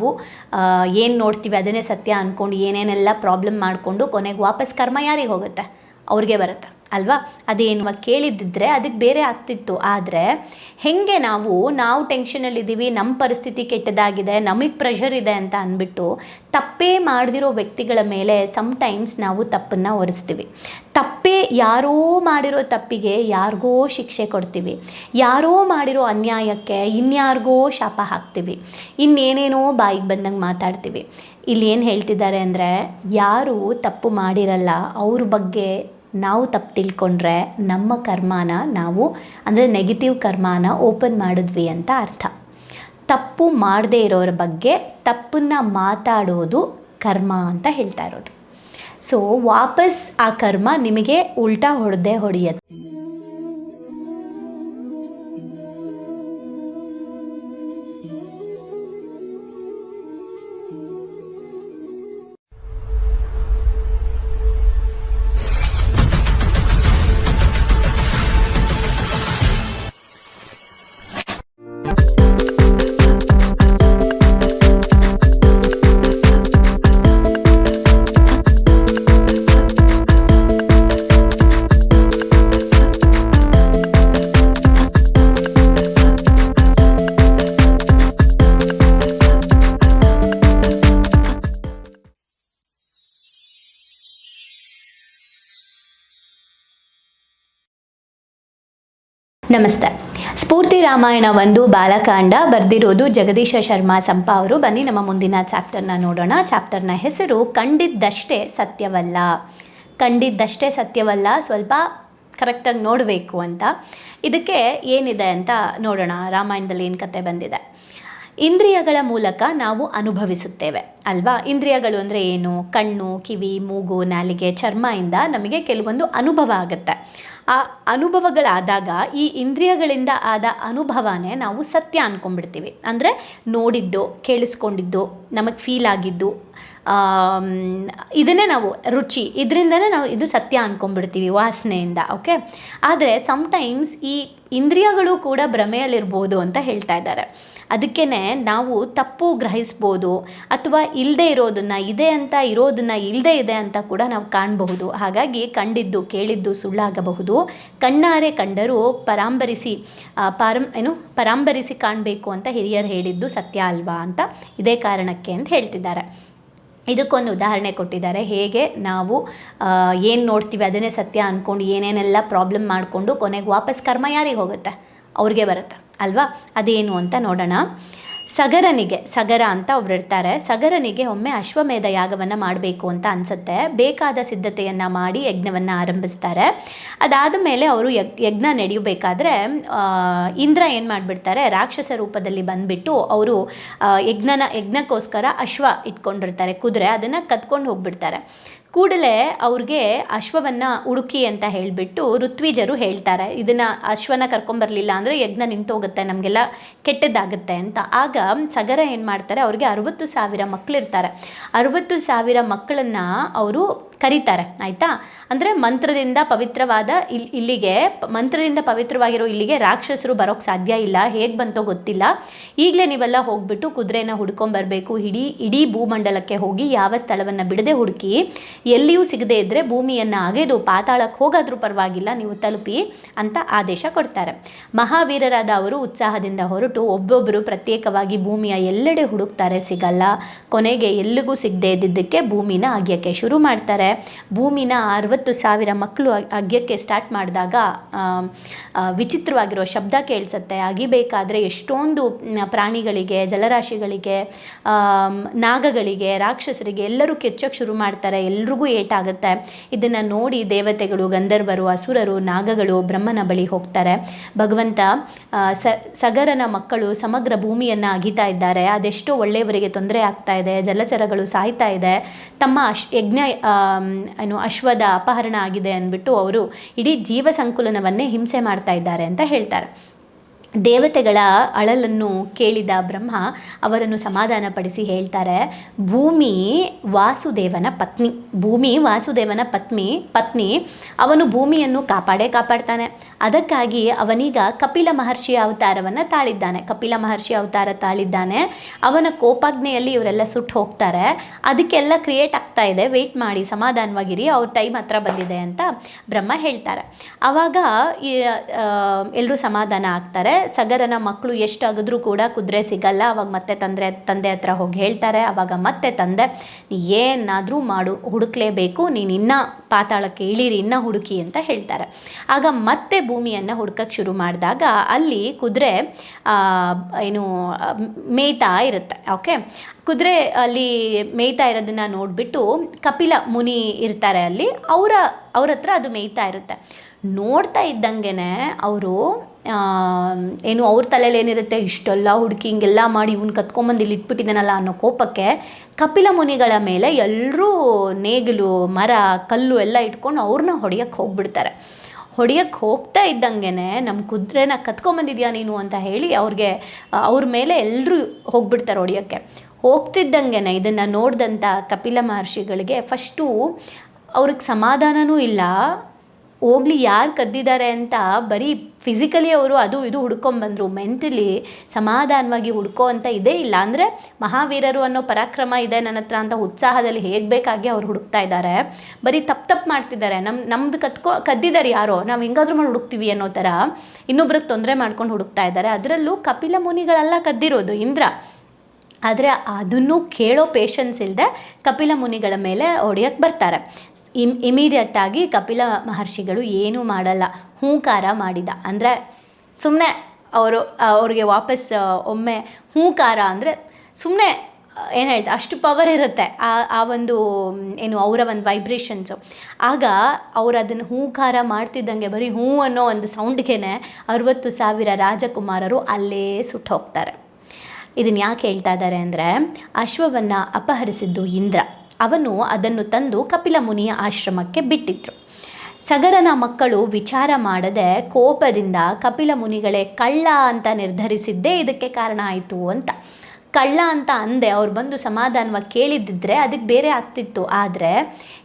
ನಾವು ಏನು ನೋಡ್ತೀವಿ ಅದನ್ನೇ ಸತ್ಯ ಅಂದ್ಕೊಂಡು ಏನೇನೆಲ್ಲ ಪ್ರಾಬ್ಲಮ್ ಮಾಡಿಕೊಂಡು ಕೊನೆಗೆ ವಾಪಸ್ ಕರ್ಮ ಯಾರಿಗೆ ಹೋಗುತ್ತೆ? ಅವ್ರಿಗೆ ಬರುತ್ತೆ. ಅಲ್ವಾ? ಅದೇನು ಕೇಳಿದ್ದಿದ್ರೆ ಅದಕ್ಕೆ ಬೇರೆ ಆಗ್ತಿತ್ತು. ಆದರೆ ಹೇಗೆ ನಾವು ನಾವು ಟೆನ್ಷನಲ್ಲಿದ್ದೀವಿ ನಮ್ಮ ಪರಿಸ್ಥಿತಿ ಕೆಟ್ಟದಾಗಿದೆ, ನಮಗೆ ಪ್ರೆಷರ್ ಇದೆ ಅಂತ ಅಂದ್ಬಿಟ್ಟು ತಪ್ಪೇ ಮಾಡದಿರೋ ವ್ಯಕ್ತಿಗಳ ಮೇಲೆ ಸಮ್ಟೈಮ್ಸ್ ನಾವು ತಪ್ಪನ್ನು ಒರೆಸ್ತೀವಿ. ತಪ್ಪೇ ಯಾರೋ ಮಾಡಿರೋ ತಪ್ಪಿಗೆ ಯಾರಿಗೋ ಶಿಕ್ಷೆ ಕೊಡ್ತೀವಿ. ಯಾರೋ ಮಾಡಿರೋ ಅನ್ಯಾಯಕ್ಕೆ ಇನ್ಯಾರಿಗೋ ಶಾಪ ಹಾಕ್ತೀವಿ. ಇನ್ನೇನೇನೋ ಬಾಯಿಗೆ ಬಂದಂಗೆ ಮಾತಾಡ್ತೀವಿ. ಇಲ್ಲಿ ಏನು ಹೇಳ್ತಿದ್ದಾರೆ ಅಂದರೆ ಯಾರು ತಪ್ಪು ಮಾಡಿರಲ್ಲ, ಅವ್ರ ಬಗ್ಗೆ ನಾವು ತಪ್ಪು ತಿಳ್ಕೊಂಡ್ರೆ ನಮ್ಮ ಕರ್ಮಾನ ನಾವು, ಅಂದರೆ ನೆಗೆಟಿವ್ ಕರ್ಮಾನ ಓಪನ್ ಮಾಡಿದ್ವಿ ಅಂತ ಅರ್ಥ. ತಪ್ಪು ಮಾಡದೇ ಇರೋರ ಬಗ್ಗೆ ತಪ್ಪನ್ನು ಮಾತಾಡೋದು ಕರ್ಮ ಅಂತ ಹೇಳ್ತಾ ಇರೋದು. ಸೊ ವಾಪಸ್ ಆ ಕರ್ಮ ನಿಮಗೆ ಉಲ್ಟಾ ಹೊಡೆದೇ ಹೊಡೆಯುತ್ತೆ. ನಮಸ್ತೆ. ಸ್ಫೂರ್ತಿ ರಾಮಾಯಣ ಒಂದು ಬಾಲಕಾಂಡ ಬರೆದಿರೋದು ಜಗದೀಶ ಶರ್ಮಾ ಸಂಪ ಅವರು. ಬನ್ನಿ ನಮ್ಮ ಮುಂದಿನ ಚಾಪ್ಟರ್ನ ನೋಡೋಣ. ಚಾಪ್ಟರ್ನ ಹೆಸರು ಕಂಡಿದ್ದಷ್ಟೇ ಸತ್ಯವಲ್ಲ. ಕಂಡಿದ್ದಷ್ಟೇ ಸತ್ಯವಲ್ಲ. ಸ್ವಲ್ಪ ಕರೆಕ್ಟಾಗಿ ನೋಡಬೇಕು ಅಂತ. ಇದಕ್ಕೆ ಏನಿದೆ ಅಂತ ನೋಡೋಣ. ರಾಮಾಯಣದಲ್ಲಿ ಏನು ಕತೆ ಬಂದಿದೆ. ಇಂದ್ರಿಯಗಳ ಮೂಲಕ ನಾವು ಅನುಭವಿಸುತ್ತೇವೆ. ಅಲ್ವಾ? ಇಂದ್ರಿಯಗಳು ಅಂದರೆ ಏನು? ಕಣ್ಣು, ಕಿವಿ, ಮೂಗು, ನಾಲಿಗೆ ಚರ್ಮದಿಂದ ನಮಗೆ ಕೆಲವೊಂದು ಅನುಭವ ಆಗುತ್ತೆ. ಆ ಅನುಭವಗಳಾದಾಗ ಈ ಇಂದ್ರಿಯಗಳಿಂದ ಆದ ಅನುಭವನೇ ನಾವು ಸತ್ಯ ಅಂದ್ಕೊಂಡ್ಬಿಡ್ತೀವಿ ಅಂದರೆ ನೋಡಿದ್ದು, ಕೇಳಿಸ್ಕೊಂಡಿದ್ದು, ನಮಗೆ ಫೀಲ್ ಆಗಿದ್ದು ಇದನ್ನೇ ನಾವು ರುಚಿ, ಇದರಿಂದನೇ ನಾವು ಇದು ಸತ್ಯ ಅಂದ್ಕೊಂಡ್ಬಿಡ್ತೀವಿ ವಾಸನೆಯಿಂದ ಓಕೆ ಆದರೆ ಸಮ್ಟೈಮ್ಸ್ ಈ ಇಂದ್ರಿಯಗಳು ಕೂಡ ಭ್ರಮೆಯಲ್ಲಿರ್ಬೋದು ಅಂತ ಹೇಳ್ತಾ ಇದ್ದಾರೆ. ಅದಕ್ಕೇ ನಾವು ತಪ್ಪು ಗ್ರಹಿಸ್ಬೋದು, ಅಥವಾ ಇಲ್ಲದೆ ಇರೋದನ್ನು, ಇದೆ ಅಂತ ಇರೋದನ್ನು ಇಲ್ಲದೆ ಇದೆ ಅಂತ ಕೂಡ ನಾವು ಕಾಣಬಹುದು. ಹಾಗಾಗಿ ಕಂಡಿದ್ದು, ಕೇಳಿದ್ದು ಸುಳ್ಳಾಗಬಹುದು. ಕಣ್ಣಾರೆ ಕಂಡರೂ ಪರಾಂಬರಿಸಿ ಪಾರಂ, ಏನು, ಪರಾಂಬರಿಸಿ ಕಾಣಬೇಕು ಅಂತ ಹಿರಿಯರು ಹೇಳಿದ್ದು ಸತ್ಯ ಅಲ್ವಾ ಅಂತ ಇದೇ ಕಾರಣಕ್ಕೆ ಅಂತ ಹೇಳ್ತಿದ್ದಾರೆ. ಇದಕ್ಕೊಂದು ಉದಾಹರಣೆ ಕೊಟ್ಟಿದ್ದಾರೆ. ಹೇಗೆ ನಾವು ಏನು ನೋಡ್ತೀವಿ, ಅದನ್ನೇ ಸತ್ಯ ಅಂದ್ಕೊಂಡು ಏನೇನೆಲ್ಲ ಪ್ರಾಬ್ಲಮ್ ಮಾಡಿಕೊಂಡು ಕೊನೆಗೆ ವಾಪಸ್ ಕರ್ಮ ಯಾರಿಗೆ ಹೋಗುತ್ತೆ? ಅವ್ರಿಗೆ ಬರುತ್ತೆ. ಅಲ್ವಾ? ಅದೇನು ಅಂತ ನೋಡೋಣ. ಸಗರನಿಗೆ, ಸಗರ ಅಂತ ಒಬ್ರು ಇರ್ತಾರೆ. ಸಗರನಿಗೆ ಒಮ್ಮೆ ಅಶ್ವಮೇಧ ಯಾಗವನ್ನು ಮಾಡಬೇಕು ಅಂತ ಅನಿಸುತ್ತೆ. ಬೇಕಾದ ಸಿದ್ಧತೆಯನ್ನು ಮಾಡಿ ಯಜ್ಞವನ್ನು ಆರಂಭಿಸ್ತಾರೆ. ಅದಾದ ಮೇಲೆ ಅವರು ಯಜ್ಞ ನಡೆಯಬೇಕಾದ್ರೆ ಇಂದ್ರ ಏನು ಮಾಡಿಬಿಡ್ತಾರೆ, ರಾಕ್ಷಸ ರೂಪದಲ್ಲಿ ಬಂದುಬಿಟ್ಟು ಅವರು ಯಜ್ಞನ, ಯಜ್ಞಕ್ಕೋಸ್ಕರ ಅಶ್ವ ಇಟ್ಕೊಂಡಿರ್ತಾರೆ, ಕುದುರೆ. ಅದನ್ನು ಕತ್ಕೊಂಡು ಹೋಗ್ಬಿಡ್ತಾರೆ. ಕೂಡಲೇ ಅವ್ರಿಗೆ ಅಶ್ವವನ್ನು ಹುಡುಕಿ ಅಂತ ಹೇಳಿಬಿಟ್ಟು ಋತ್ವಿಜರು ಹೇಳ್ತಾರೆ, ಇದನ್ನು ಅಶ್ವನ ಕರ್ಕೊಂಬರಲಿಲ್ಲ ಅಂದರೆ ಯಜ್ಞ ನಿಂತೋಗುತ್ತೆ, ನಮಗೆಲ್ಲ ಕೆಟ್ಟದ್ದಾಗುತ್ತೆ ಅಂತ. ಆಗ ಸಗರ ಏನು ಮಾಡ್ತಾರೆ, ಅವ್ರಿಗೆ ಅರುವತ್ತು ಸಾವಿರ ಮಕ್ಕಳಿರ್ತಾರೆ ಅರುವತ್ತು ಸಾವಿರ ಮಕ್ಕಳನ್ನು ಅವರು ಕರೀತಾರೆ, ಆಯಿತಾ? ಅಂದರೆ ಮಂತ್ರದಿಂದ ಪವಿತ್ರವಾದ ಇಲ್ಲಿ ಇಲ್ಲಿಗೆ, ಮಂತ್ರದಿಂದ ಪವಿತ್ರವಾಗಿರೋ ಇಲ್ಲಿಗೆ ರಾಕ್ಷಸರು ಬರೋಕ್ಕೆ ಸಾಧ್ಯ ಇಲ್ಲ, ಹೇಗೆ ಬಂತೋ ಗೊತ್ತಿಲ್ಲ. ಈಗಲೇ ನೀವೆಲ್ಲ ಹೋಗ್ಬಿಟ್ಟು ಕುದುರೆನ ಹುಡ್ಕೊಂಬರಬೇಕು ಇಡೀ ಇಡೀ ಭೂಮಂಡಲಕ್ಕೆ ಹೋಗಿ ಯಾವ ಸ್ಥಳವನ್ನು ಬಿಡದೆ ಹುಡುಕಿ, ಎಲ್ಲಿಯೂ ಸಿಗದೇ ಇದ್ದರೆ ಭೂಮಿಯನ್ನು ಅಗೆದು ಪಾತಾಳಕ್ಕೆ ಹೋಗಾದರೂ ಪರವಾಗಿಲ್ಲ, ನೀವು ತಲುಪಿ ಅಂತ ಆದೇಶ ಕೊಡ್ತಾರೆ. ಮಹಾವೀರರಾದ ಅವರು ಉತ್ಸಾಹದಿಂದ ಹೊರಟು ಒಬ್ಬೊಬ್ಬರು ಪ್ರತ್ಯೇಕವಾಗಿ ಭೂಮಿಯ ಎಲ್ಲೆಡೆ ಹುಡುಕ್ತಾರೆ, ಸಿಗಲ್ಲ. ಕೊನೆಗೆ ಎಲ್ಲಿಗೂ ಸಿಗದೇ ಇದ್ದಿದ್ದಕ್ಕೆ ಭೂಮಿನ ಅಗ್ಯಕ್ಕೆ ಶುರು ಮಾಡ್ತಾರೆ. ಭೂಮಿನ ಅರವತ್ತು ಸಾವಿರ ಮಕ್ಕಳು ಅಗ್ಯಕ್ಕೆ ಸ್ಟಾರ್ಟ್ ಮಾಡಿದಾಗ ವಿಚಿತ್ರವಾಗಿರೋ ಶಬ್ದ ಕೇಳಿಸುತ್ತೆ. ಅಗಿಬೇಕಾದ್ರೆ ಎಷ್ಟೊಂದು ಪ್ರಾಣಿಗಳಿಗೆ, ಜಲರಾಶಿಗಳಿಗೆ ನಾಗಗಳಿಗೆ, ರಾಕ್ಷಸರಿಗೆ ಎಲ್ಲರೂ ಕೆಚ್ಚಕ್ಕೆ ಶುರು ಮಾಡ್ತಾರೆ. ಎಲ್ರಿಗೂ ಏಟಾಗುತ್ತೆ. ಇದನ್ನು ನೋಡಿ ದೇವತೆಗಳು, ಗಂಧರ್ವರು, ಅಸುರರು, ನಾಗಗಳು, ಬ್ರಹ್ಮನ ಬಳಿ ಹೋಗ್ತಾರೆ. ಭಗವಂತ ಸಗರನ ಮಕ್ಕಳು ಸಮಗ್ರ ಭೂಮಿಯನ್ನು ಅಗಿತಾ ಇದ್ದಾರೆ. ಅದೆಷ್ಟೋ ಒಳ್ಳೆಯವರಿಗೆ ತೊಂದರೆ ಆಗ್ತಾ ಇದೆ. ಜಲಚರಗಳು ಸಾಯ್ತಾ ಇದೆ. ತಮ್ಮ ಅಶ್, ಯಜ್ಞ ಏನು ಅಶ್ವದ ಅಪಹರಣ ಆಗಿದೆ ಅಂದ್ಬಿಟ್ಟು ಅವರು ಇಡೀ ಜೀವ ಸಂಕುಲನವನ್ನೇ ಹಿಂಸೆ ಮಾಡ್ತಾ ಇದ್ದಾರೆ ಅಂತ ಹೇಳ್ತಾರೆ. ದೇವತೆಗಳ ಅಳಲನ್ನು ಕೇಳಿದ ಬ್ರಹ್ಮ ಅವರನ್ನು ಸಮಾಧಾನಪಡಿಸಿ ಹೇಳ್ತಾರೆ, ಭೂಮಿ ವಾಸುದೇವನ ಪತ್ನಿ, ಭೂಮಿ ವಾಸುದೇವನ ಪತ್ನಿ ಪತ್ನಿ, ಅವನು ಭೂಮಿಯನ್ನು ಕಾಪಾಡೇ ಕಾಪಾಡ್ತಾನೆ. ಅದಕ್ಕಾಗಿ ಅವನೀಗ ಕಪಿಲ ಮಹರ್ಷಿಯ ಅವತಾರವನ್ನು ತಾಳಿದ್ದಾನೆ. ಕಪಿಲ ಮಹರ್ಷಿ ಅವತಾರ ತಾಳಿದ್ದಾನೆ. ಅವನ ಕೋಪಾಜ್ಞೆಯಲ್ಲಿ ಇವರೆಲ್ಲ ಸುಟ್ಟು ಹೋಗ್ತಾರೆ. ಅದಕ್ಕೆಲ್ಲ ಕ್ರಿಯೇಟ್ ಆಗ್ತಾ ಇದೆ. ವೆಯ್ಟ್ ಮಾಡಿ, ಸಮಾಧಾನವಾಗಿರಿ, ಅವ್ರ ಟೈಮ್ ಹತ್ರ ಬಂದಿದೆ ಅಂತ ಬ್ರಹ್ಮ ಹೇಳ್ತಾರೆ. ಆವಾಗ ಎಲ್ಲರೂ ಸಮಾಧಾನ ಆಗ್ತಾರೆ. ಸಗರನ ಮಕ್ಕಳು ಎಷ್ಟಾಗಿದ್ರೂ ಕೂಡ ಕುದುರೆ ಸಿಗಲ್ಲ. ಅವಾಗ ಮತ್ತೆ ತಂದ್ರೆ ತಂದೆ ಹತ್ರ ಹೋಗಿ ಹೇಳ್ತಾರೆ. ಅವಾಗ ಮತ್ತೆ ತಂದೆ, ನೀ ಏನಾದರೂ ಮಾಡು, ಹುಡುಕ್ಲೇಬೇಕು. ನೀನು ಇನ್ನೂ ಪಾತಾಳಕ್ಕೆ ಇಳಿರಿ, ಇನ್ನೂ ಹುಡುಕಿ ಅಂತ ಹೇಳ್ತಾರೆ. ಆಗ ಮತ್ತೆ ಭೂಮಿಯನ್ನು ಹುಡ್ಕಕ್ಕೆ ಶುರು ಮಾಡಿದಾಗ ಅಲ್ಲಿ ಕುದುರೆ ಏನು, ಮೇಯ್ತಾ ಇರುತ್ತೆ. ಓಕೆ ಕುದುರೆ ಅಲ್ಲಿ ಮೇಯ್ತಾ ಇರೋದನ್ನ ನೋಡಿಬಿಟ್ಟು ಕಪಿಲ ಮುನಿ ಇರ್ತಾರೆ ಅಲ್ಲಿ. ಅವರ, ಅವ್ರ ಹತ್ರ ಅದು ಮೇಯ್ತಾ ಇರುತ್ತೆ. ನೋಡ್ತಾ ಇದ್ದಂಗೆ ಅವರು ಏನು ಅವ್ರ ತಲೆಯಲ್ಲಿ ಏನಿರುತ್ತೆ, ಇಷ್ಟೆಲ್ಲ ಹುಡುಕಿ ಹಿಂಗೆಲ್ಲ ಮಾಡಿ ಇವ್ನು ಕತ್ಕೊಂಬಂದು ಇಲ್ಲಿ ಇಟ್ಬಿಟ್ಟಿದ್ದಾನಲ್ಲ ಅನ್ನೋ ಕೋಪಕ್ಕೆ ಕಪಿಲ ಮುನಿಗಳ ಮೇಲೆ ಎಲ್ಲರೂ ನೇಗಿಲು, ಮರ, ಕಲ್ಲು ಎಲ್ಲ ಇಟ್ಕೊಂಡು ಅವ್ರನ್ನ ಹೊಡೆಯಕ್ಕೆ ಹೋಗ್ಬಿಡ್ತಾರೆ. ಹೊಡೆಯಕ್ಕೆ ಹೋಗ್ತಾ ಇದ್ದಂಗೆ ನಮ್ಮ ಕುದುರೆನ ಕತ್ಕೊಂಬಂದಿದ್ಯಾ ನೀನು ಅಂತ ಹೇಳಿ ಅವ್ರಿಗೆ, ಅವ್ರ ಮೇಲೆ ಎಲ್ಲರೂ ಹೋಗ್ಬಿಡ್ತಾರೆ ಹೊಡೆಯೋಕ್ಕೆ. ಹೋಗ್ತಿದ್ದಂಗೆ ಇದನ್ನು ನೋಡಿದಂಥ ಕಪಿಲ ಮಹರ್ಷಿಗಳಿಗೆ ಫಸ್ಟು ಅವ್ರಿಗೆ ಸಮಾಧಾನವೂ ಇಲ್ಲ. ಹೋಗ್ಲಿ, ಯಾರು ಕದ್ದಿದ್ದಾರೆ ಅಂತ ಬರೀ ಫಿಸಿಕಲಿ ಅವರು ಅದು ಇದು ಹುಡ್ಕೊಂಬಂದರು ಮೆಂಟಲಿ ಸಮಾಧಾನವಾಗಿ ಹುಡ್ಕೋ ಅಂತ ಇದೇ ಇಲ್ಲ. ಅಂದರೆ ಮಹಾವೀರರು ಅನ್ನೋ ಪರಾಕ್ರಮ ಇದೆ ನನ್ನ ಹತ್ರ ಅಂತ ಉತ್ಸಾಹದಲ್ಲಿ ಹೇಗೆ ಬೇಕಾಗಿ ಅವ್ರು ಹುಡುಕ್ತಾ ಇದ್ದಾರೆ. ಬರೀ ತಪ್ಪು ತಪ್ಪು ಮಾಡ್ತಿದ್ದಾರೆ. ನಮ್ಮ ನಮ್ದು ಕತ್ಕೊ ಕದ್ದಿದ್ದಾರೆ ಯಾರೋ, ನಾವು ಹೆಂಗಾದ್ರೂ ಮಾಡಿ ಹುಡುಕ್ತೀವಿ ಅನ್ನೋ ಥರ ಇನ್ನೊಬ್ರಿಗೆ ತೊಂದರೆ ಮಾಡ್ಕೊಂಡು ಹುಡುಕ್ತಾ ಇದ್ದಾರೆ. ಅದರಲ್ಲೂ ಕಪಿಲ ಮುನಿಗಳೆಲ್ಲ ಕದ್ದಿರೋದು ಇಂದ್ರ. ಆದರೆ ಅದನ್ನು ಕೇಳೋ ಪೇಷನ್ಸ್ ಇಲ್ಲದೆ ಕಪಿಲ ಮುನಿಗಳ ಮೇಲೆ ಹೊಡೆಯೋಕ್ಕೆ ಬರ್ತಾರೆ. ಇಮ್, ಇಮಿಡಿಯೇಟಾಗಿ ಕಪಿಲ ಮಹರ್ಷಿಗಳು ಏನೂ ಮಾಡಲ್ಲ, ಹೂಂಕಾರ ಮಾಡಿದ. ಅಂದರೆ ಸುಮ್ಮನೆ ಅವರು, ಅವ್ರಿಗೆ ವಾಪಸ್ ಒಮ್ಮೆ ಹೂಂಕಾರ ಅಂದರೆ ಸುಮ್ಮನೆ ಏನು ಹೇಳ್ತಾರೆ ಅಷ್ಟು ಪವರ್ ಇರುತ್ತೆ ಆ ಆ ಒಂದು ಏನು ಅವರ ಒಂದು ವೈಬ್ರೇಷನ್ಸು ಆಗ ಅವ್ರು ಅದನ್ನು ಹೂಂಕಾರ ಮಾಡ್ತಿದ್ದಂಗೆ ಬರೀ ಹೂ ಅನ್ನೋ ಒಂದು ಸೌಂಡ್ಗೆ ಅರುವತ್ತು ಸಾವಿರ ರಾಜಕುಮಾರರು ಅಲ್ಲೇ ಸುಟ್ಟು ಹೋಗ್ತಾರೆ ಇದನ್ನು ಯಾಕೆ ಹೇಳ್ತಾ ಇದ್ದಾರೆ ಅಂದರೆ ಅಶ್ವವನ್ನು ಅಪಹರಿಸಿದ್ದು ಇಂದ್ರ. ಅವನು ಅದನ್ನು ತಂದು ಕಪಿಲ ಮುನಿಯ ಆಶ್ರಮಕ್ಕೆ ಬಿಟ್ಟಿದ್ರು. ಸಗರನ ಮಕ್ಕಳು ವಿಚಾರ ಮಾಡದೆ ಕೋಪದಿಂದ ಕಪಿಲ ಮುನಿಗಳೇ ಕಳ್ಳ ಅಂತ ನಿರ್ಧರಿಸಿದ್ದೇ ಇದಕ್ಕೆ ಕಾರಣ ಆಯಿತು ಅಂತ. ಕಳ್ಳ ಅಂತ ಅಂದೆ, ಅವ್ರು ಬಂದು ಸಮಾಧಾನವಾಗಿ ಕೇಳಿದ್ದಿದ್ರೆ ಅದಕ್ಕೆ ಬೇರೆ ಆಗ್ತಿತ್ತು. ಆದರೆ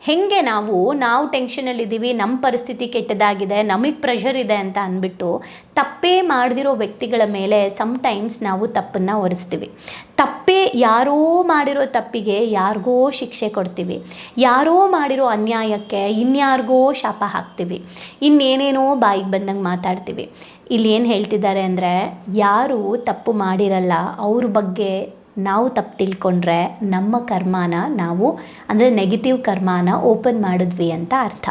ಹೇಗೆ ನಾವು ನಾವು ಟೆನ್ಷನಲ್ಲಿದ್ದೀವಿ ನಮ್ಮ ಪರಿಸ್ಥಿತಿ ಕೆಟ್ಟದಾಗಿದೆ, ನಮಗೆ ಪ್ರೆಷರ್ ಇದೆ ಅಂತ ಅಂದ್ಬಿಟ್ಟು ತಪ್ಪೇ ಮಾಡದಿರೋ ವ್ಯಕ್ತಿಗಳ ಮೇಲೆ ಸಮ್ಟೈಮ್ಸ್ ನಾವು ತಪ್ಪನ್ನು ಹೊರಿಸ್ತೀವಿ ತಪ್ಪೇ ಯಾರೋ ಮಾಡಿರೋ ತಪ್ಪಿಗೆ ಯಾರಿಗೋ ಶಿಕ್ಷೆ ಕೊಡ್ತೀವಿ. ಯಾರೋ ಮಾಡಿರೋ ಅನ್ಯಾಯಕ್ಕೆ ಇನ್ಯಾರಿಗೋ ಶಾಪ ಹಾಕ್ತೀವಿ. ಇನ್ನೇನೇನೋ ಬಾಯಿಗೆ ಬಂದಂಗೆ ಮಾತಾಡ್ತೀವಿ. ಇಲ್ಲಿ ಏನು ಹೇಳ್ತಿದ್ದಾರೆ ಅಂದರೆ, ಯಾರು ತಪ್ಪು ಮಾಡಿರಲ್ಲ, ಅವ್ರ ಬಗ್ಗೆ ನಾವು ತಪ್ಪು ತಿಳ್ಕೊಂಡ್ರೆ ನಮ್ಮ ಕರ್ಮನ ನಾವು, ಅಂದರೆ ನೆಗೆಟಿವ್ ಕರ್ಮನ ಓಪನ್ ಮಾಡಿದ್ವಿ ಅಂತ ಅರ್ಥ.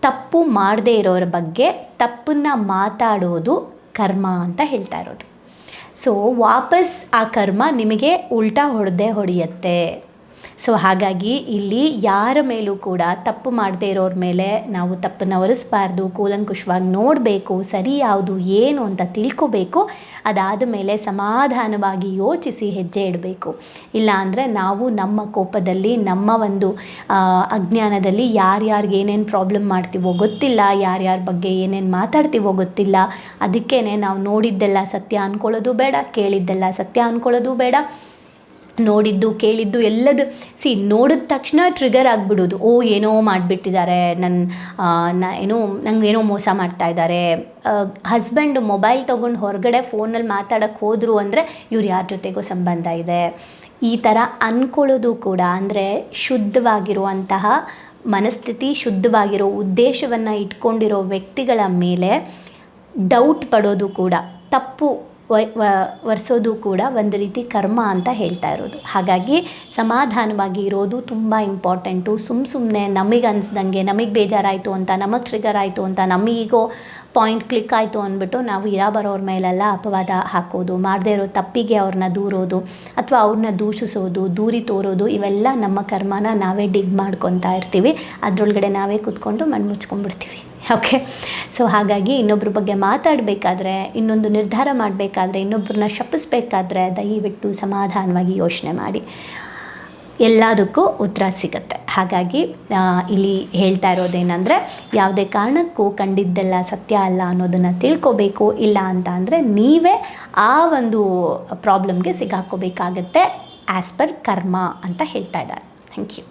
ತಪ್ಪು ಮಾಡದೇ ಇರೋರ ಬಗ್ಗೆ ತಪ್ಪನ್ನು ಮಾತಾಡೋದು ಕರ್ಮ ಅಂತ ಹೇಳ್ತಾ ಇರೋದು. ಸೊ ವಾಪಸ್ ಆ ಕರ್ಮ ನಿಮಗೆ ಉಲ್ಟಾ ಹೊಡೆದೇ ಹೊಡೆಯುತ್ತೆ. ಸೊ ಹಾಗಾಗಿ ಇಲ್ಲಿ ಯಾರ ಮೇಲೂ ಕೂಡ ತಪ್ಪು ಮಾಡದೇ ಇರೋರ ಮೇಲೆ ನಾವು ತಪ್ಪನ್ನು ಒರೆಸಬಾರ್ದು, ಕೂಲಂಕುಷವಾಗಿ ನೋಡಬೇಕು, ಸರಿ ಯಾವುದು ಏನು ಅಂತ ತಿಳ್ಕೊಬೇಕು, ಅದಾದ ಮೇಲೆ ಸಮಾಧಾನವಾಗಿ ಯೋಚಿಸಿ ಹೆಜ್ಜೆ ಇಡಬೇಕು. ಇಲ್ಲ ಅಂದರೆ ನಾವು ನಮ್ಮ ಕೋಪದಲ್ಲಿ, ನಮ್ಮ ಒಂದು ಅಜ್ಞಾನದಲ್ಲಿ ಯಾರ್ಯಾರಿಗೆ ಏನೇನು ಪ್ರಾಬ್ಲಮ್ ಮಾಡ್ತೀವೋ ಗೊತ್ತಿಲ್ಲ, ಯಾರ್ಯಾರ ಬಗ್ಗೆ ಏನೇನು ಮಾತಾಡ್ತೀವೋ ಗೊತ್ತಿಲ್ಲ ಅದಕ್ಕೇ ನಾವು ನೋಡಿದ್ದೆಲ್ಲ ಸತ್ಯ ಅಂದ್ಕೊಳ್ಳೋದು ಬೇಡ, ಕೇಳಿದ್ದೆಲ್ಲ ಸತ್ಯ ಅಂದ್ಕೊಳ್ಳೋದು ಬೇಡ. ನೋಡಿದ್ದು, ಕೇಳಿದ್ದು ಎಲ್ಲದು. ಸಿ ನೋಡಿದ ತಕ್ಷಣ ಟ್ರಿಗರ್ ಆಗಿಬಿಡೋದು. ಓ, ಏನೋ ಮಾಡಿಬಿಟ್ಟಿದ್ದಾರೆ. ನನ್ನ ಏನೋ, ನಂಗೆ ಏನೋ ಮೋಸ ಮಾಡ್ತಾ ಇದ್ದಾರೆ. ಹಸ್ಬೆಂಡ್ ಮೊಬೈಲ್ ತೊಗೊಂಡು ಹೊರಗಡೆ ಫೋನಲ್ಲಿ ಮಾತಾಡೋಕ್ಕೆ ಹೋದರು ಅಂದರೆ ಇವ್ರು ಯಾರ ಜೊತೆಗೂ ಸಂಬಂಧ ಇದೆ. ಈ ಥರ ಅಂದ್ಕೊಳ್ಳೋದು ಕೂಡ ಅಂದರೆ ಶುದ್ಧವಾಗಿರುವಂತಹ ಮನಸ್ಥಿತಿ, ಶುದ್ಧವಾಗಿರೋ ಉದ್ದೇಶವನ್ನು ಇಟ್ಕೊಂಡಿರೋ ವ್ಯಕ್ತಿಗಳ ಮೇಲೆ ಡೌಟ್ ಪಡೋದು ಕೂಡ ತಪ್ಪು. ಒರೆಸೋದು ಕೂಡ ಒಂದು ರೀತಿ ಕರ್ಮ ಅಂತ ಹೇಳ್ತಾ ಇರೋದು. ಹಾಗಾಗಿ ಸಮಾಧಾನವಾಗಿ ಇರೋದು ತುಂಬ ಇಂಪಾರ್ಟೆಂಟು ಸುಮ್ಮ ಸುಮ್ಮನೆ ನಮಗೆ ಅನ್ಸ್ದಂಗೆ, ನಮಗೆ ಬೇಜಾರಾಯಿತು ಅಂತ, ನಮಗೆ ಟ್ರಿಗರ್ ಆಯಿತು ಅಂತ ನಮಗೀಗೋ ಪಾಯಿಂಟ್ ಕ್ಲಿಕ್ ಆಯಿತು ಅಂದ್ಬಿಟ್ಟು ನಾವು ಇರಾ ಬರೋರ ಮೇಲೆಲ್ಲ ಅಪವಾದ ಹಾಕೋದು, ಮಾಡದೇ ಇರೋ ತಪ್ಪಿಗೆ ಅವ್ರನ್ನ ದೂರೋದು ಅಥವಾ ಅವ್ರನ್ನ ದೂಷಿಸೋದು, ದೂರಿ ತೋರೋದು, ಇವೆಲ್ಲ ನಮ್ಮ ಕರ್ಮನ ನಾವೇ ಡಿಗ್ ಮಾಡ್ಕೊತಾ ಇರ್ತೀವಿ. ಅದರೊಳಗಡೆ ನಾವೇ ಕೂತ್ಕೊಂಡು ಮಣ್ಣು ಮುಚ್ಕೊಂಡ್ಬಿಡ್ತೀವಿ. ಓಕೆ ಸೊ ಹಾಗಾಗಿ ಇನ್ನೊಬ್ಬರ ಬಗ್ಗೆ ಮಾತಾಡಬೇಕಾದ್ರೆ, ಇನ್ನೊಂದು ನಿರ್ಧಾರ ಮಾಡಬೇಕಾದ್ರೆ ಇನ್ನೊಬ್ಬರನ್ನ ಶಪಿಸ್ಬೇಕಾದ್ರೆ ದಯವಿಟ್ಟು ಸಮಾಧಾನವಾಗಿ ಯೋಚನೆ ಮಾಡಿ. ಎಲ್ಲದಕ್ಕೂ ಉತ್ತರ ಸಿಗುತ್ತೆ. ಹಾಗಾಗಿ ಇಲ್ಲಿ ಹೇಳ್ತಾ ಇರೋದೇನಂದರೆ, ಯಾವುದೇ ಕಾರಣಕ್ಕೂ ಕಂಡಿದ್ದೆಲ್ಲ ಸತ್ಯ ಅಲ್ಲ ಅನ್ನೋದನ್ನು ತಿಳ್ಕೊಬೇಕು, ಇಲ್ಲ ಅಂತ ಅಂದರೆ ನೀವೇ ಆ ಒಂದು ಪ್ರಾಬ್ಲಮ್ಗೆ ಸಿಗಾಕೋಬೇಕಾಗತ್ತೆ ಆ್ಯಸ್ ಪರ್ ಕರ್ಮ ಅಂತ ಹೇಳ್ತಾ ಇದ್ದಾರೆ. Thank you